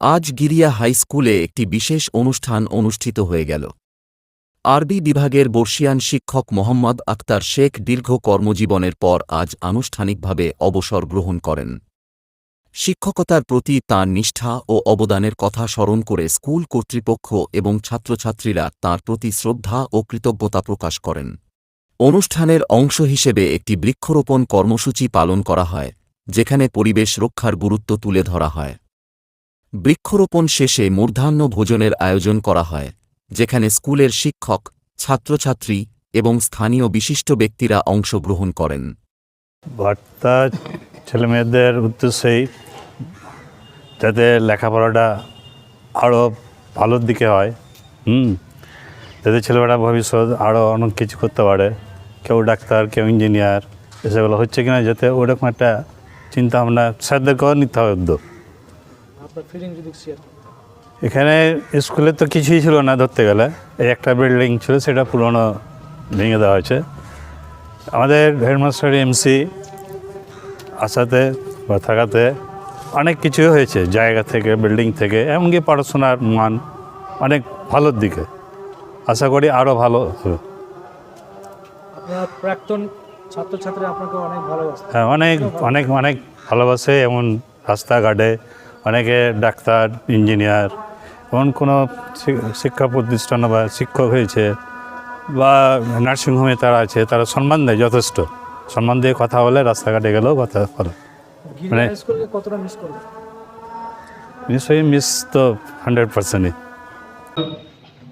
আজ গিরিয়া হাই স্কুলে একটি বিশেষ অনুষ্ঠান অনুষ্ঠিত হয়ে গেল। আরবি বিভাগের বর্ষিয়ান শিক্ষক মোহাম্মদ আক্তার শেখ দীর্ঘ কর্মজীবনের পর আজ আনুষ্ঠানিকভাবে অবসর গ্রহণ করেন। শিক্ষকতার প্রতি তাঁর নিষ্ঠা ও অবদানের কথা স্মরণ করে স্কুল কর্তৃপক্ষ এবং ছাত্রছাত্রীরা তাঁর প্রতি শ্রদ্ধা ও কৃতজ্ঞতা প্রকাশ করেন। অনুষ্ঠানের অংশ হিসেবে একটি বৃক্ষরোপণ কর্মসূচি পালন করা হয়, যেখানে পরিবেশ রক্ষার গুরুত্ব তুলে ধরা হয়। বৃক্ষরোপণ শেষে মূর্ধান্য ভোজনের আয়োজন করা হয়, যেখানে স্কুলের শিক্ষক, ছাত্রছাত্রী এবং স্থানীয় বিশিষ্ট ব্যক্তিরা অংশগ্রহণ করেন। বার্তা ছেলে মেয়েদের উদ্দেশ্যেই যাতে লেখাপড়াটা আরও ভালোর দিকে হয়। হুম, যাতে ছেলেমেয়েরা ভবিষ্যৎ আরও অনেক কিছু করতে পারে। কেউ ডাক্তার, কেউ ইঞ্জিনিয়ার এসবগুলো হচ্ছে কিনা যাতে ওরকম একটা চিন্তা ভাবনা স্যারদেরকেও নিতে হবে উদ্যোগ। আপনার যদি শেয়ার এখানে স্কুলে তো কিছুই ছিল না ধরতে গেলে। এই একটা বিল্ডিং ছিল সেটা পুরনো ভেঙে দেওয়া হয়েছে। আমাদের হেডমাস্টার এমসি আসাতে বা থাকাতে অনেক কিছুই হয়েছে জায়গা থেকে বিল্ডিং থেকে এমনকি পড়াশোনার মান অনেক ভালোর দিকে। আশা করি আরও ভালো হবে। আপনার প্রাক্তন ছাত্রছাত্রী আপনাকে অনেক ভালোবাসে। হ্যাঁ অনেক অনেক অনেক ভালোবাসে এমন রাস্তাঘাটে অনেকে ডাক্তার ইঞ্জিনিয়ার এমন কোনো শিক্ষা প্রতিষ্ঠান বা শিক্ষক হয়েছে বা নার্সিংহোমে তারা আছে তারা সম্মান দেয় যথেষ্ট। সম্মান দিয়ে কথা বলে রাস্তাঘাটে গেলেও কথা বলে। মানে- নিশ্চয়ই মিস তো হান্ড্রেড পার্সেন্টই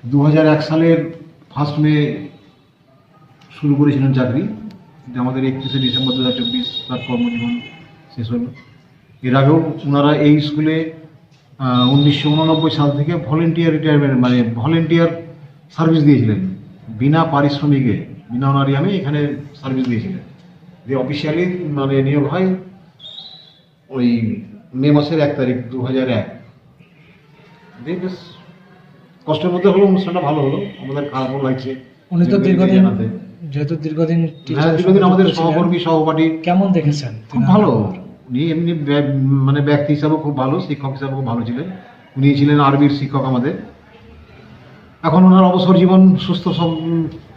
দু সালের ফার্স্ট মে শুরু করেছিলেন চাকরি। আমাদের একত্রিশে ডিসেম্বর দু হাজার চব্বিশ তার কর্মজীবন শেষ হলো। এর আগেও ওনারা এই স্কুলে উনিশশো উননব্বই সাল থেকে ভলেন্টিয়ার রিটায়ারমেন্ট মানে ভলেন্টিয়ার সার্ভিস দিয়েছিলেন। বিনা পারিশ্রমিকে বিনা অনারিয়ামে এখানে সার্ভিস দিয়েছিলেন। যে অফিসিয়ালি মানে নিয়োগ হয় ওই মে মাসের এক তারিখ দু হাজার এক বেশ কষ্টের মধ্যে হলো অনুষ্ঠানটা ভালো হলো আমাদের খারাপও লাগছে। উনি তো দীর্ঘদিন। যেহেতু দীর্ঘদিন হ্যাঁ দীর্ঘদিন আমাদের সহকর্মী সহপাঠী কেমন দেখেছেন? খুব ভালো। উনি এমনি মানে ব্যক্তি হিসাবেও খুব ভালো শিক্ষক হিসাবেও খুব ভালো ছিলেন। উনি ছিলেন আরবির শিক্ষক আমাদের। এখন ওনার অবসর জীবন সুস্থ সব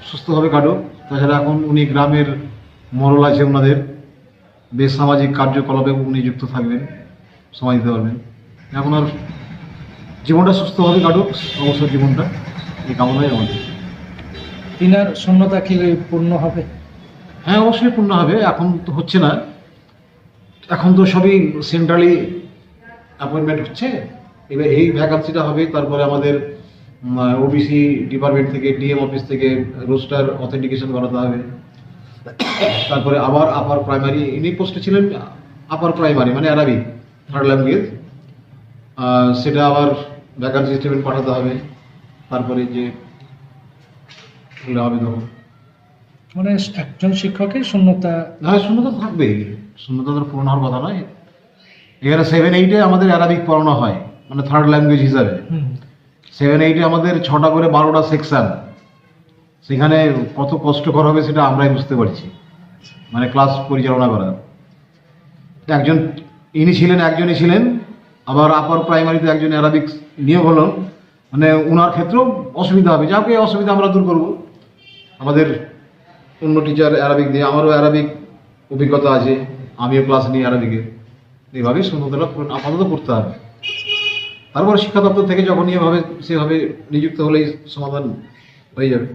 সুস্থভাবে কাটুক। তাছাড়া এখন উনি গ্রামের মরল আছে ওনাদের। বেশ সামাজিক কার্যকলাপে উনি যুক্ত থাকবেন সময় দিতে পারবেন। এখন আর জীবনটা সুস্থভাবে কাটুক অবসর জীবনটা। এই কামনাই আমাদের। তিনার শূন্যতা কি পূর্ণ হবে? হ্যাঁ অবশ্যই পূর্ণ হবে। এখন তো হচ্ছে না। এখন তো সবই সেন্ট্রালি অ্যাপয়েন্টমেন্ট হচ্ছে। এবার এই ভ্যাকান্সিটা হবে তারপরে আমাদের ওবিসি ডিপার্টমেন্ট থেকে ডিএম অফিস থেকে রোস্টার অথেন্টিকেশন করাতে হবে। তারপরে আবার আপার প্রাইমারি ইনি পোস্টে ছিলেন আপার প্রাইমারি মানে আরবি থার্ড ল্যাঙ্গুয়েজ সেটা আবার ভ্যাকান্সি স্টেটমেন্ট পাঠাতে হবে। তারপরে যে হবে তখন। মানে একজন শিক্ষকের শূন্যতা হ্যাঁ শূন্যতা থাকবেই। শূন্যতা তো পূরণ হওয়ার কথা নয়। এখানে সেভেন এইটে আমাদের অ্যারাবিক পড়ানো হয় মানে থার্ড ল্যাঙ্গুয়েজ হিসাবে। সেভেন এইটে আমাদের ছটা করে বারোটা সেকশন সেখানে কত কষ্টকর হবে সেটা আমরাই বুঝতে পারছি। মানে ক্লাস পরিচালনা করা। একজন ইনি ছিলেন একজনই ছিলেন আবার আপার প্রাইমারিতে একজন অ্যারাবিক নিয়োগ হলো। মানে ওনার ক্ষেত্রেও অসুবিধা হবে। যাকে অসুবিধা আমরা দূর করব। আমাদের অন্য টিচার অ্যারাবিক দিয়ে আমারও অ্যারাবিক অভিজ্ঞতা আছে। আমিও ক্লাস নিই আরবিকে এইভাবেই সুন্দরতলা আপাতত করতে হবে। তারপর শিক্ষা দপ্তর থেকে যখনই এভাবে সেভাবে নিযুক্ত হলেই সমাধান হয়ে যাবে।